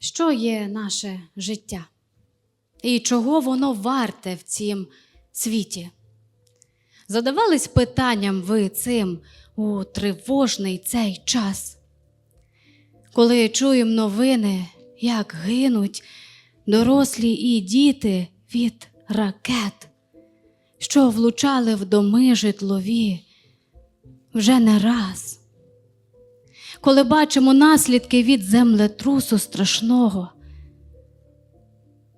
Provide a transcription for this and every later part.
що є наше життя і чого воно варте в цім світі. Задавались питанням ви цим у тривожний цей час, коли чуємо новини, як гинуть дорослі і діти від ракет, що влучали в доми житлові вже не раз. Коли бачимо наслідки від землетрусу страшного,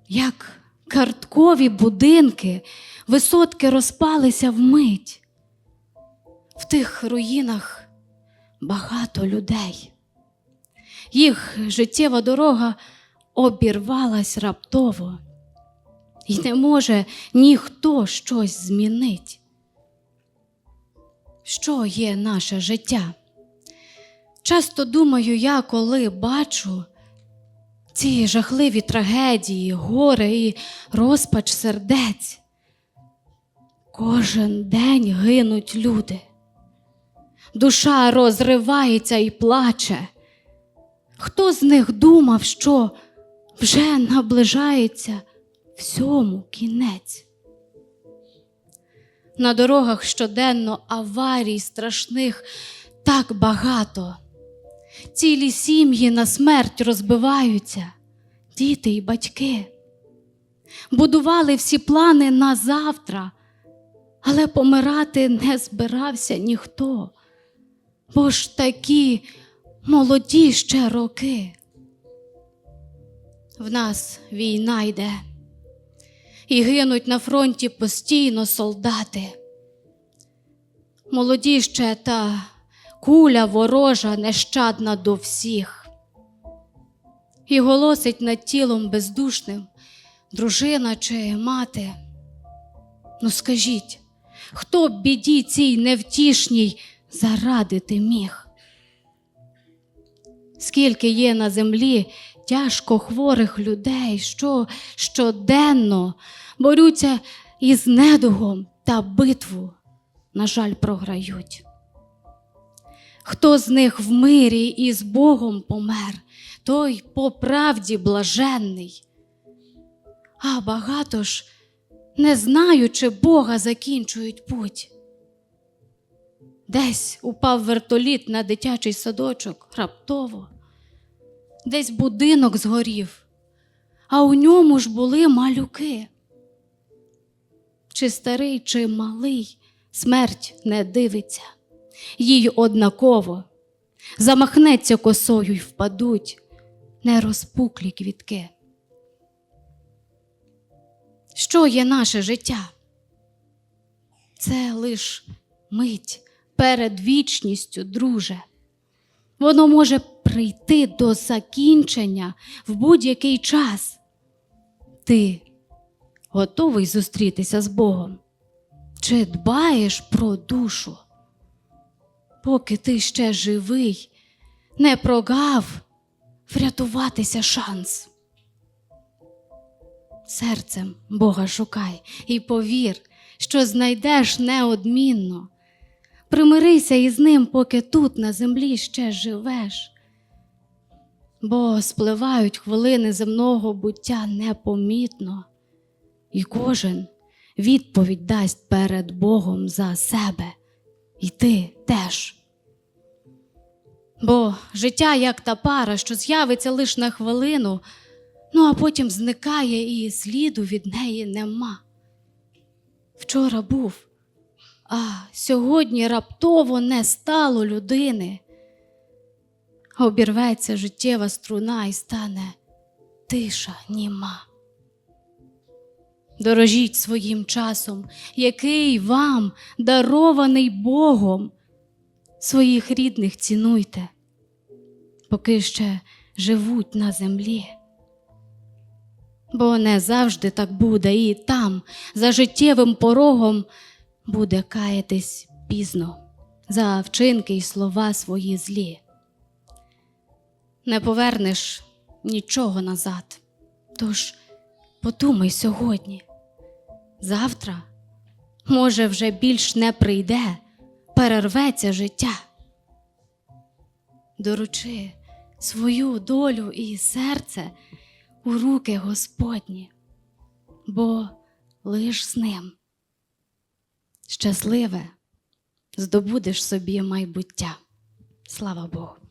як карткові будинки, висотки розпалися вмить. В тих руїнах багато людей. Їх життєва дорога обірвалась раптово, і не може ніхто щось змінить. Що є наше життя? Часто думаю я, коли бачу ці жахливі трагедії, горе і розпач сердець. Кожен день гинуть люди. Душа розривається і плаче. Хто з них думав, що вже наближається всьому кінець? На дорогах щоденно аварій страшних так багато. Цілі сім'ї на смерть розбиваються, діти і батьки. Будували всі плани на завтра, але помирати не збирався ніхто, бо ж такі молоді ще роки. В нас війна йде, і гинуть на фронті постійно солдати. Молоді ще та куля ворожа нещадна до всіх. І голосить над тілом бездушним дружина чи мати. Ну скажіть, хто б біді цій невтішній зарадити міг? Скільки є на землі тяжко хворих людей, що щоденно борються із недугом та битву, на жаль, програють. Хто з них в мирі і з Богом помер, той по правді блаженний. А багато ж, не знаючи Бога, закінчують путь. Десь упав вертоліт на дитячий садочок раптово, десь будинок згорів, а у ньому ж були малюки. Чи старий, чи малий, смерть не дивиться їй однаково, замахнеться косою й впадуть нерозпуклі квітки. Що є наше життя? Це лиш мить перед вічністю, друже. Воно може прийти до закінчення в будь-який час. Ти готовий зустрітися з Богом? Чи дбаєш про душу? Поки ти ще живий, не прогав врятуватися шанс. Серцем Бога шукай і повір, що знайдеш неодмінно. Примирися із ним, поки тут на землі ще живеш, бо спливають хвилини земного буття непомітно, і кожен відповідь дасть перед Богом за себе і ти теж. Бо життя як та пара, що з'явиться лише на хвилину, ну а потім зникає і сліду від неї нема. Вчора був, а сьогодні раптово не стало людини. Обірветься життєва струна і стане тиша німа. Дорожіть своїм часом, який вам дарований Богом. Своїх рідних цінуйте, поки ще живуть на землі. Бо не завжди так буде, і там, за життєвим порогом, буде каятись пізно за вчинки й слова свої злі. Не повернеш нічого назад, тож подумай сьогодні. Завтра, може, вже більш не прийде, перерветься життя. Доручи свою долю і серце у руки Господні, бо лиш з ним щасливе здобудеш собі майбуття. Слава Богу!